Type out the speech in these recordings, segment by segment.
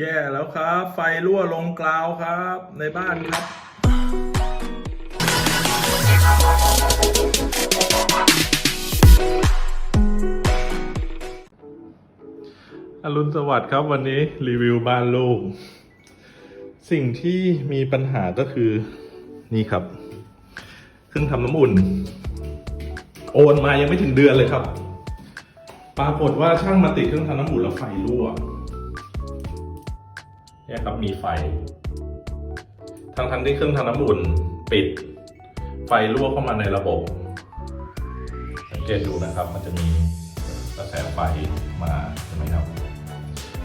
แย่แล้วครับ ไฟรั่วลงกราวครับ ในบ้านครับ อรุณสวัสดิ์ครับวันนี้รีวิวบ้านลูก สิ่งที่มีปัญหาก็คือนี่ครับ เครื่องทำน้ำอุ่น โอนมายังไม่ถึงเดือนเลยครับ ปรากฏว่าช่างมาติดเครื่องทำน้ำอุ่นแล้วไฟรั่ว เนี่ยครับมีไฟ ทั้งทั้งๆที่เครื่องทำน้ำอุ่นปิด ไฟรั่วเข้ามาในระบบ สังเกตดูนะครับ มันจะมีกระแสไฟมาใช่ไหมครับ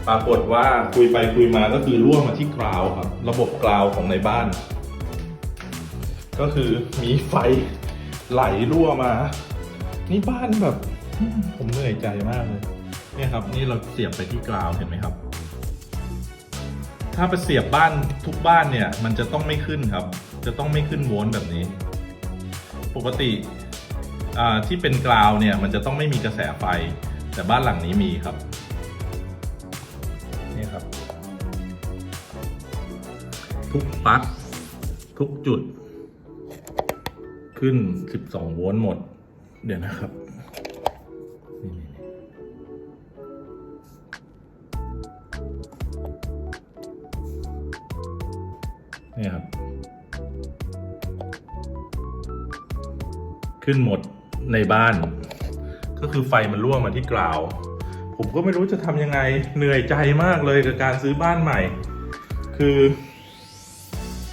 ปรากฏว่าคุยไปคุยมาก็คือรั่วมาที่กราวครับ ระบบกราวของในบ้าน ก็คือมีไฟไหลรั่วมา นี่บ้านแบบ ผมเหนื่อยใจมากเลย เนี่ยครับ นี่เราเสียบไปที่กราวเห็นไหมครับ ถ้าไปเสียบบ้านทุกบ้านเนี่ย มันจะต้องไม่ขึ้นครับ จะต้องไม่ขึ้นโวล์แบบนี้ ปกติที่เป็นกราวเนี่ย มันจะต้องไม่มีกระแสไฟ แต่บ้านหลังนี้มีครับนี่ครับ ทุกปลั๊กทุกจุด ขึ้น 12 โวลต์หมด เดี๋ยวนะครับนี่ นี่ครับ ขึ้นหมดในบ้าน ก็คือไฟมันรั่วมาที่กราว ผมก็ไม่รู้จะทำยังไงเหนื่อยใจมากเลยกับการซื้อบ้านใหม่ คือ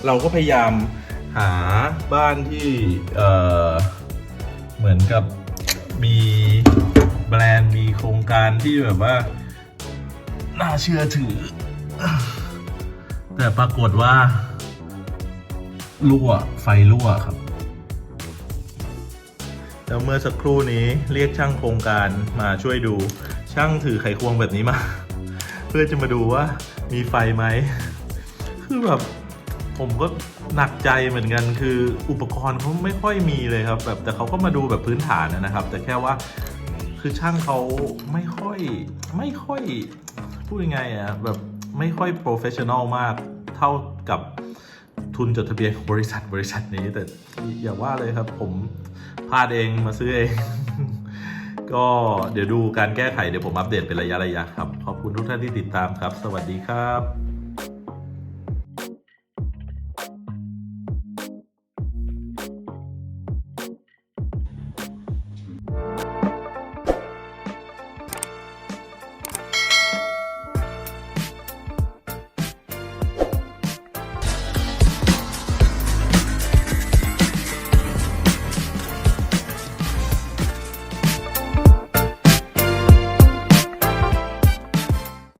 เราก็พยายามหาบ้านที่เเหมือนกับมีแบรนด์มีโครงการที่แบบว่า น่าเชื่อถือ แต่ปรากฏว่า รั่วไฟรั่วครับ แล้วเมื่อสักครู่นี้เรียกช่างโครงการมาช่วยดูช่างถือไขควงแบบนี้มา เพื่อจะมาดูว่ามีไฟไหม คือแบบผมก็หนักใจเหมือนกันคืออุปกรณ์เขาไม่ค่อยมีเลยครับ แบบแต่เขาก็มาดูแบบพื้นฐานนะครับ แต่แค่ว่าคือช่างเขาไม่ค่อยไม่ค่อยพูดยังไงอะแบบไม่ค่อยโปรเฟชชั่นอลมากเท่ากับ ทุนจดทะเบียนของบริษัทบริษัทนี้ แต่อย่าว่าเลยครับ ผมพลาดเองมาซื้อเอง ก็เดี๋ยวดูการแก้ไขเดี๋ยวผมอัปเดตเป็นระยะระยะครับ ขอบคุณทุกท่านที่ติดตามครับ สวัสดีครับ